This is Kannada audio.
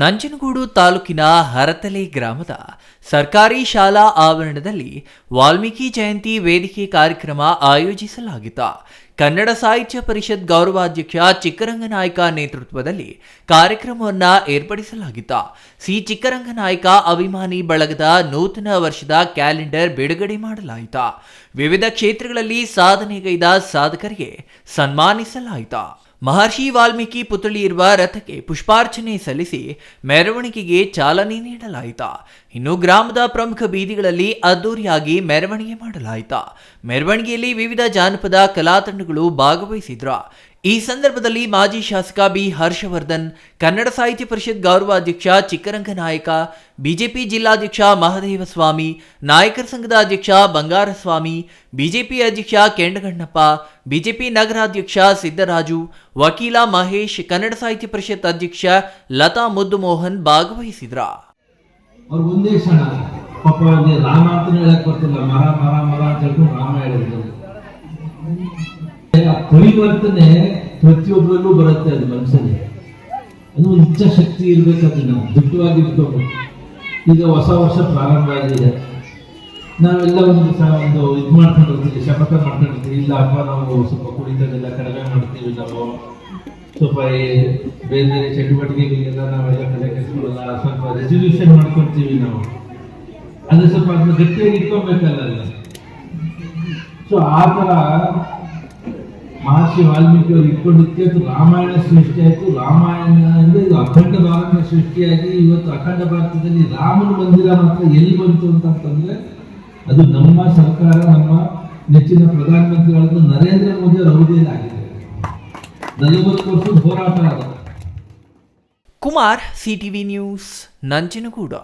ನಂಜನಗೂಡು ತಾಲೂಕಿನ ಹರತಲೆ ಗ್ರಾಮದ ಸರ್ಕಾರಿ ಶಾಲಾ ಆವರಣದಲ್ಲಿ ವಾಲ್ಮೀಕಿ ಜಯಂತಿ ವೇದಿಕೆ ಕಾರ್ಯಕ್ರಮ ಆಯೋಜಿಸಲಾಗಿತ್ತು ಕನ್ನಡ ಸಾಹಿತ್ಯ ಪರಿಷತ್ ಗೌರವಾಧ್ಯಕ್ಷ ಚಿಕ್ಕರಂಗನಾಯ್ಕ ನೇತೃತ್ವದಲ್ಲಿ ಕಾರ್ಯಕ್ರಮವನ್ನು ಏರ್ಪಡಿಸಲಾಗಿತ್ತು ಸಿ. ಚಿಕ್ಕರಂಗನಾಯ್ಕ ಅಭಿಮಾನಿ ಬಳಗದ ನೂತನ ವರ್ಷದ ಕ್ಯಾಲೆಂಡರ್ ಬಿಡುಗಡೆ ಮಾಡಲಾಯಿತು. ವಿವಿಧ ಕ್ಷೇತ್ರಗಳಲ್ಲಿ ಸಾಧನೆಗೈದ ಸಾಧಕರಿಗೆ ಸನ್ಮಾನಿಸಲಾಯಿತು. ಮಹರ್ಷಿ ವಾಲ್ಮೀಕಿ ಪುತ್ಥಳಿ ಇರುವ ರಥಕ್ಕೆ ಪುಷ್ಪಾರ್ಚನೆ ಸಲ್ಲಿಸಿ ಮೆರವಣಿಗೆಗೆ ಚಾಲನೆ ನೀಡಲಾಯಿತು. ಇನ್ನು ಗ್ರಾಮದ ಪ್ರಮುಖ ಬೀದಿಗಳಲ್ಲಿ ಅದ್ದೂರಿಯಾಗಿ ಮೆರವಣಿಗೆ ಮಾಡಲಾಯಿತು. ಮೆರವಣಿಗೆಯಲ್ಲಿ ವಿವಿಧ ಜಾನಪದ ಕಲಾತಂಡಗಳು ಭಾಗವಹಿಸಿದ್ರು. ಈ ಸಂದರ್ಭದಲ್ಲಿ ಮಾಜಿ ಶಾಸಕ ಬಿ ಹರ್ಷವರ್ಧನ್, ಕನ್ನಡ ಸಾಹಿತ್ಯ ಪರಿಷತ್ ಗೌರವಾಧ್ಯಕ್ಷ ಚಿಕ್ಕರಂಗನಾಯಕ ಬಿಜೆಪಿ ಜಿಲ್ಲಾಧ್ಯಕ್ಷ ಮಹದೇವಸ್ವಾಮಿ, ನಾಯಕರ ಸಂಘದ ಅಧ್ಯಕ್ಷ ಬಂಗಾರಸ್ವಾಮಿ, ಬಿಜೆಪಿ ಅಧ್ಯಕ್ಷ ಕೆಂಡಗಣ್ಣಪ್ಪ ಬಿಜೆಪಿ ನಗರಾಧ್ಯಕ್ಷ ಸಿದ್ದರಾಜು, ವಕೀಲ ಮಹೇಶ್, ಕನ್ನಡ ಸಾಹಿತ್ಯ ಪರಿಷತ್ ಅಧ್ಯಕ್ಷ ಲತಾ ಮುದ್ದುಮೋಹನ್ ಭಾಗವಹಿಸಿದ್ರ. ರಾಮ ಅಂತ ಹೇಳಿದ್ರು ಆ ಪರಿವರ್ತನೆ ಪ್ರತಿಯೊಬ್ಬರಲ್ಲೂ ಬರುತ್ತೆ ಅದು ಮನಸ್ಸಲ್ಲಿ. ಅದು ಒಂದು ಇಚ್ಛಾಶಕ್ತಿ ಇರ್ಬೇಕು ಅದನ್ನ ದಿಟ್ಟವಾಗಿ ಇಟ್ಕೋಬೇಕು ಈಗ ಹೊಸ ವರ್ಷ ಪ್ರಾರಂಭ ಆಗಿದೆ. ನಾವೆಲ್ಲ ಒಂದು ಒಂದು ಇದು ಮಾಡ್ಕೊಂಡಿರ್ತೀವಿ ಶಪಥ ಮಾಡ್ಕೊಂಡಿರ್ತೀವಿ ಇಲ್ಲ, ಅಪ್ಪ, ನಾವು ಸ್ವಲ್ಪ ಕುಡಿತದೆಲ್ಲ ಕಡಿಮೆ ಮಾಡ್ತೀವಿ ನಾವು. ಸ್ವಲ್ಪ ಬೇರೆ ಬೇರೆ ಚಟುವಟಿಕೆಗಳಿಗೆಲ್ಲ ನಾವೆಲ್ಲ ಕಡೆ ಸ್ವಲ್ಪ ರೆಸಲ್ಯೂಷನ್ ಮಾಡ್ಕೊಳ್ತೀವಿ ನಾವು. ಅದು ಸ್ವಲ್ಪ ಅದನ್ನ ಗಟ್ಟಿಯಾಗಿ ಇಟ್ಕೊಬೇಕಲ್ಲ ಸೊ ಆ ಥರ ಮಹರ್ಷಿ ವಾಲ್ಮೀಕಿ ಅವರು ಇಟ್ಕೊಂಡಿದ್ದೆ ಅದು ರಾಮಾಯಣ ಸೃಷ್ಟಿಯಾಯಿತು ರಾಮಾಯಣ ಅಂದರೆ ಇದು ಅಖಂಡ ಭಾರತ ಸೃಷ್ಟಿಯಾಗಿ ಇವತ್ತು ಅಖಂಡ ಭಾರತದಲ್ಲಿ ರಾಮನ ಮಂದಿರ ಮಾತ್ರ ಎಲ್ಲಿ ಬಂತು ಅಂತಂದರೆ ಅದು ನಮ್ಮ ಸರ್ಕಾರ, ನಮ್ಮ ನೆಚ್ಚಿನ ಪ್ರಧಾನಮಂತ್ರಿಗಳಾದ ನರೇಂದ್ರ ಮೋದಿ ಅವರ ಅವಧಿಯಲ್ಲಿ ಆಗಿದೆ. ನಲವತ್ತು ವರ್ಷದ ಹೋರಾಟ ಅದು. Kumar CTV news Nanjangud.